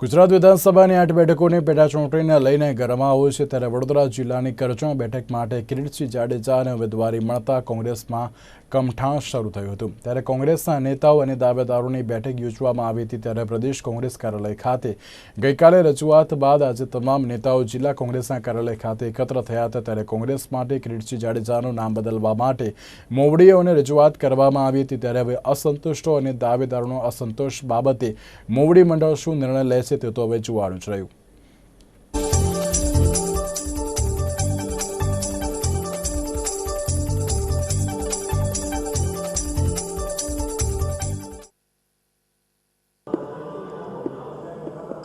ગુજરાત વિધાનસભાની આઠ બેઠકોની પેટા ચૂંટણીને લઈને ગરમાવો છે ત્યારે વડોદરા જિલ્લાની કરજણ બેઠક માટે કિરીટસિંહ જાડેજાને ઉમેદવારી મળતા કોંગ્રેસમાં કમઠાણ શરૂ થયું હતું. ત્યારે કોંગ્રેસના નેતાઓ અને દાવેદારોની બેઠક યોજવામાં આવી હતી ત્યારે પ્રદેશ કોંગ્રેસ કાર્યાલય ખાતે ગઈકાલે રજૂઆત બાદ આજે તમામ નેતાઓ જિલ્લા કોંગ્રેસના કાર્યાલય ખાતે એકત્ર થયા હતા. ત્યારે કોંગ્રેસ માટે કિરીટસિંહ જાડેજાનું નામ બદલવા માટે મોવડીઓને રજૂઆત કરવામાં આવી હતી. ત્યારે હવે અસંતુષ્ટો અને દાવેદારોનો અસંતોષ બાબતે મોવડી મંડળ શું નિર્ણય લેશે તે તો હવે જોવાનું જ રહ્યું.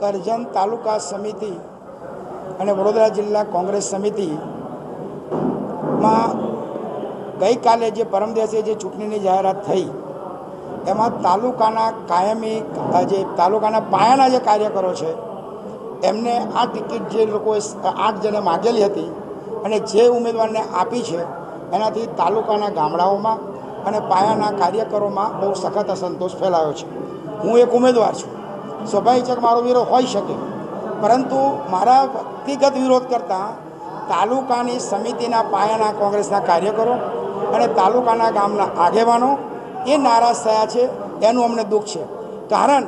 કરજણ તાલુકા સમિતિ અને વડોદરા જિલ્લા કોંગ્રેસ સમિતિમાં ગઈકાલે જે પરમ દિવસે જે ચૂંટણીની જાહેરાત થઈ, એમાં તાલુકાના કાયમી જે તાલુકાના પાયાના જે કાર્યકરો છે, એમને આ ટિકિટ જે લોકોએ આઠ જણે માગેલી હતી અને જે ઉમેદવારને આપી છે, એનાથી તાલુકાના ગામડાઓમાં અને પાયાના કાર્યકરોમાં બહુ સખત અસંતોષ ફેલાયો છે. હું એક ઉમેદવાર છું. સ્વાભાવિક મારો વિરોધ હોઈ શકે. પરંતુ મારા વ્યક્તિગત વિરોધ કરતાં તાલુકાની સમિતિના પાયાના કોંગ્રેસના કાર્યકરો અને તાલુકાના ગામના આગેવાનો એ નારાજ થયા છે. એનું અમને દુઃખ છે. કારણ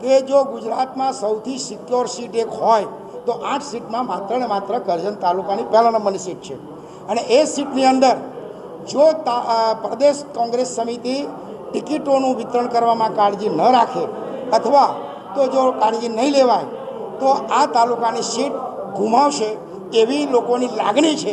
કે જો ગુજરાતમાં સૌથી સિક્યોર સીટ એક હોય, તો આઠ સીટમાં માત્ર ને માત્ર કરજણ તાલુકાની પહેલા નંબરની સીટ છે. અને એ સીટની અંદર જો પ્રદેશ કોંગ્રેસ સમિતિ ટિકિટોનું વિતરણ કરવામાં કાળજી ન રાખે, અથવા તો જો કાળજી નહીં લેવાય તો આ તાલુકાની સીટ ગુમાવશે એવી લોકોની લાગણી છે.